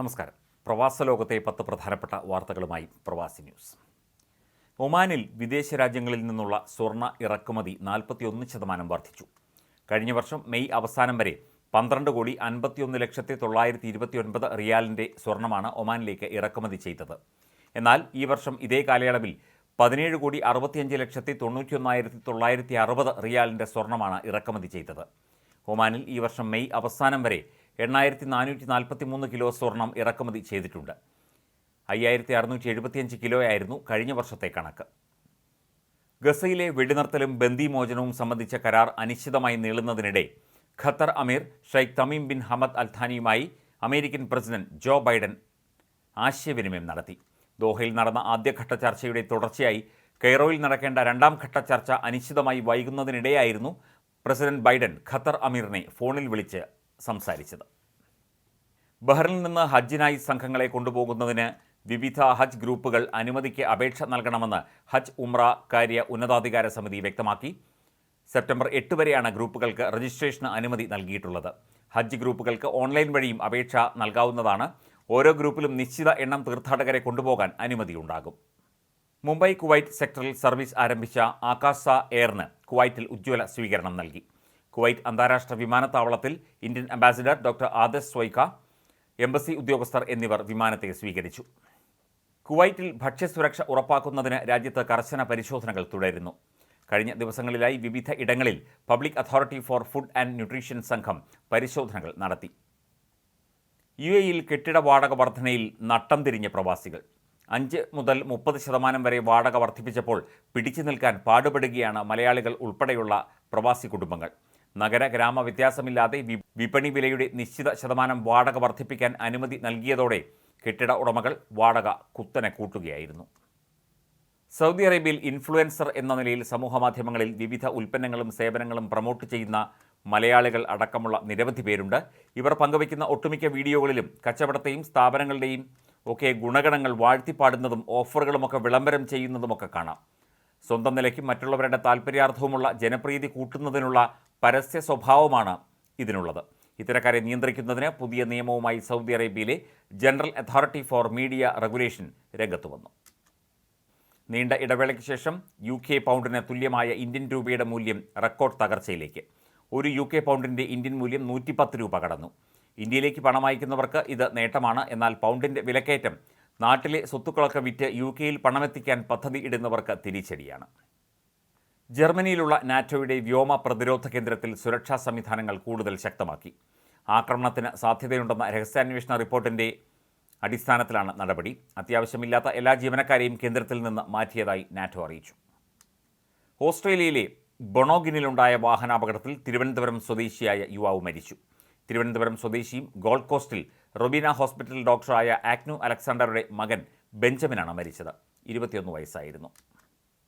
നമസ്കാരം. പ്രവാസ ലോകത്തെ പത്ത് പ്രധാനപ്പെട്ട വാർത്തകളുമായി പ്രവാസി ന്യൂസ്. ഒമാനിൽ വിദേശ രാജ്യങ്ങളിൽ നിന്നുള്ള സ്വർണ ഇറക്കുമതി നാൽപ്പത്തിയൊന്ന് ശതമാനം വർദ്ധിച്ചു. കഴിഞ്ഞ വർഷം മെയ് അവസാനം വരെ പന്ത്രണ്ട് കോടി അൻപത്തിയൊന്ന് ലക്ഷത്തി തൊള്ളായിരത്തി ഇരുപത്തിയൊൻപത് റിയാലിന്റെ സ്വർണമാണ് ഒമാനിലേക്ക് ഇറക്കുമതി ചെയ്തത്. എന്നാൽ ഈ വർഷം ഇതേ കാലയളവിൽ പതിനേഴ് കോടി അറുപത്തിയഞ്ച് ലക്ഷത്തി തൊണ്ണൂറ്റിയൊന്നായിരത്തി തൊള്ളായിരത്തി അറുപത് റിയാലിന്റെ സ്വർണമാണ് ഇറക്കുമതി ചെയ്തത്. ഒമാനിൽ ഈ വർഷം മെയ് അവസാനം വരെ എണ്ണായിരത്തി നാനൂറ്റി നാൽപ്പത്തി മൂന്ന് കിലോ സ്വർണം ഇറക്കുമതി ചെയ്തിട്ടുണ്ട്. അയ്യായിരത്തി അറുന്നൂറ്റി എഴുപത്തിയഞ്ച് കിലോയായിരുന്നു കഴിഞ്ഞ വർഷത്തെ കണക്ക്. ഗസയിലെ വെടിനിർത്തലും ബന്ദിമോചനവും സംബന്ധിച്ച കരാർ അനിശ്ചിതമായി നീളുന്നതിനിടെ ഖത്തർ അമീർ Sheikh Tamim bin Hamad Al ഥാനിയുമായി American president Joe Biden ആശയവിനിമയം നടത്തി. ദോഹയിൽ നടന്ന ആദ്യഘട്ട ചർച്ചയുടെ തുടർച്ചയായി കെയ്റോയിൽ നടക്കേണ്ട രണ്ടാം ഘട്ട ചർച്ച അനിശ്ചിതമായി വൈകുന്നതിനിടെയായിരുന്നു പ്രസിഡന്റ് ബൈഡൻ ഖത്തർ അമീറിനെ ഫോണിൽ വിളിച്ച് സംസാരിച്ചത്. ബഹ്റിനിൽ നിന്ന് ഹജ്ജിനായി സംഘങ്ങളെ കൊണ്ടുപോകുന്നതിന് വിവിധ ഹജ്ജ് ഗ്രൂപ്പുകൾ അനുമതിക്ക് അപേക്ഷ നൽകണമെന്ന് ഹജ്ജ് ഉംറ കാര്യ ഉന്നതാധികാര സമിതി വ്യക്തമാക്കി. സെപ്റ്റംബർ എട്ട് വരെയാണ് ഗ്രൂപ്പുകൾക്ക് രജിസ്ട്രേഷന് അനുമതി നൽകിയിട്ടുള്ളത്. ഹജ്ജ് ഗ്രൂപ്പുകൾക്ക് ഓൺലൈൻ വഴിയും അപേക്ഷ നൽകാവുന്നതാണ്. ഓരോ ഗ്രൂപ്പിലും നിശ്ചിത എണ്ണം തീർത്ഥാടകരെ കൊണ്ടുപോകാൻ അനുമതിയുണ്ടാകും. മുംബൈ കുവൈറ്റ് സെക്ടറിൽ സർവീസ് ആരംഭിച്ച ആകാശ എയറിന് കുവൈറ്റിൽ ഉജ്ജ്വല സ്വീകരണം നൽകി. കുവൈറ്റ് അന്താരാഷ്ട്ര വിമാനത്താവളത്തിൽ Indian ambassador doctor Adarsh Swaika embassy ഉദ്യോഗസ്ഥർ എന്നിവർ വിമാനത്തെ സ്വീകരിച്ചു. കുവൈറ്റിൽ ഭക്ഷ്യസുരക്ഷ ഉറപ്പാക്കുന്നതിന് രാജ്യത്ത് കർശന പരിശോധനകൾ തുടരുന്നു. കഴിഞ്ഞ ദിവസങ്ങളിലായി വിവിധ ഇടങ്ങളിൽ public authority for food and nutrition സംഘം പരിശോധനകൾ നടത്തി. യു എയിൽ കെട്ടിട വാടക വർധനയിൽ നട്ടം തിരിഞ്ഞ പ്രവാസികൾ. അഞ്ച് മുതൽ മുപ്പത് ശതമാനം വരെ വാടക വർദ്ധിപ്പിച്ചപ്പോൾ പിടിച്ചു നിൽക്കാൻ പാടുപെടുകയാണ് മലയാളികൾ ഉൾപ്പെടെയുള്ള പ്രവാസി കുടുംബങ്ങൾ. നഗര ഗ്രാമ വ്യത്യാസമില്ലാതെ വിപണി വിലയുടെ നിശ്ചിത ശതമാനം വാടക വർദ്ധിപ്പിക്കാൻ അനുമതി നൽകിയതോടെ കെട്ടിട ഉടമകൾ വാടക കുത്തനെ കൂട്ടുകയായിരുന്നു. സൗദി അറേബ്യയിൽ ഇൻഫ്ലുവൻസർ എന്ന നിലയിൽ സമൂഹമാധ്യമങ്ങളിൽ വിവിധ ഉൽപ്പന്നങ്ങളും സേവനങ്ങളും പ്രൊമോട്ട് ചെയ്യുന്ന മലയാളികൾ അടക്കമുള്ള നിരവധി പേരുണ്ട്. ഇവർ പങ്കുവയ്ക്കുന്ന ഒട്ടുമിക്ക വീഡിയോകളിലും കച്ചവടത്തെയും സ്ഥാപനങ്ങളുടെയും ഒക്കെ ഗുണഗണങ്ങൾ വാഴ്ത്തിപ്പാടുന്നതും ഓഫറുകളുമൊക്കെ വിളംബരം ചെയ്യുന്നതുമൊക്കെ കാണാം. സ്വന്തം നിലയ്ക്കും മറ്റുള്ളവരുടെ താല്പര്യാർത്ഥവുമുള്ള ജനപ്രീതി കൂട്ടുന്നതിനുള്ള പരസ്യ സ്വഭാവമാണ് ഇതിനുള്ളത്. ഇത്തരക്കാരെ നിയന്ത്രിക്കുന്നതിന് പുതിയ നിയമവുമായി സൗദി അറേബ്യയിലെ general authority for media regulation രംഗത്ത് വന്നു. നീണ്ട ഇടവേളയ്ക്ക് ശേഷം യു കെ പൗണ്ടിന് തുല്യമായ ഇന്ത്യൻ രൂപയുടെ മൂല്യം റെക്കോർഡ് തകർച്ചയിലേക്ക്. ഒരു യു കെ പൗണ്ടിന്റെ ഇന്ത്യൻ മൂല്യം നൂറ്റിപ്പത്ത് രൂപ കടന്നു. ഇന്ത്യയിലേക്ക് പണം അയക്കുന്നവർക്ക് ഇത് നേട്ടമാണ്. എന്നാൽ പൗണ്ടിന്റെ വിലക്കയറ്റം നാട്ടിലെ സ്വത്തുക്കളൊക്കെ വിറ്റ് യു കെയിൽ പണമെത്തിക്കാൻ പദ്ധതി ഇടുന്നവർക്ക് തിരിച്ചടിയാണ്. ജർമ്മനിയിലുള്ള നാറ്റോയുടെ വ്യോമ പ്രതിരോധ കേന്ദ്രത്തിൽ സുരക്ഷാ സംവിധാനങ്ങൾ കൂടുതൽ ശക്തമാക്കി. ആക്രമണത്തിന് സാധ്യതയുണ്ടെന്ന രഹസ്യാന്വേഷണ റിപ്പോർട്ടിന്റെ അടിസ്ഥാനത്തിലാണ് നടപടി. അത്യാവശ്യമില്ലാത്ത എല്ലാ ജീവനക്കാരെയും കേന്ദ്രത്തിൽ നിന്ന് മാറ്റിയതായി നാറ്റോ അറിയിച്ചു. ഓസ്ട്രേലിയയിലെ ബൊണോഗിനിലുണ്ടായ വാഹനാപകടത്തിൽ തിരുവനന്തപുരം സ്വദേശിയായ യുവാവ് മരിച്ചു. തിരുവനന്തപുരം സ്വദേശിയും ഗോൾഡ് കോസ്റ്റിൽ റൊബീന ഹോസ്പിറ്റൽ ഡോക്ടറായ ആക്നു അലക്സാണ്ടറുടെ മകൻ ബെഞ്ചമിനാണ് മരിച്ചത്. ഇരുപത്തിയൊന്ന് വയസ്സായിരുന്നു.